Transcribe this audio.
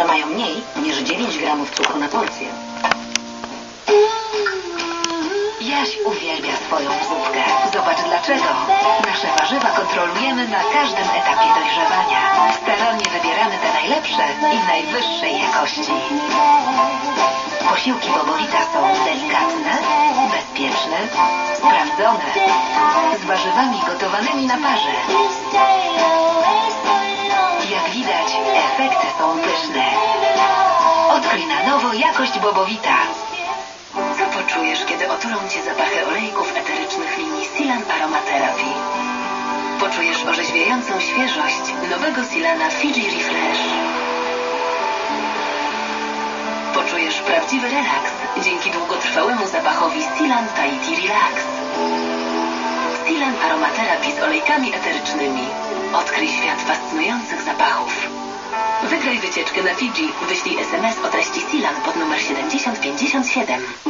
które mają mniej niż 9 gramów cukru na porcję. Jaś uwielbia swoją zupkę. Zobacz dlaczego. Nasze warzywa kontrolujemy na każdym etapie dojrzewania. Starannie wybieramy te najlepsze i najwyższej jakości. Posiłki Bobowita są delikatne, bezpieczne, sprawdzone, z warzywami gotowanymi na parze. Efekty są pyszne. Odkryj na nowo jakość Bobowita. Co poczujesz, kiedy otulą cię zapachy olejków eterycznych linii Silan Aromatherapy? Poczujesz orzeźwiającą świeżość nowego Silana Fiji Refresh. Poczujesz prawdziwy relaks dzięki długotrwałemu zapachowi Silan Tahiti Relax. Silan Aromatherapy z olejkami eterycznymi. Odkryj świat fascynujących zapachów. Wygraj wycieczkę na Fidżi. Wyślij SMS o treści Silan pod numer 7057.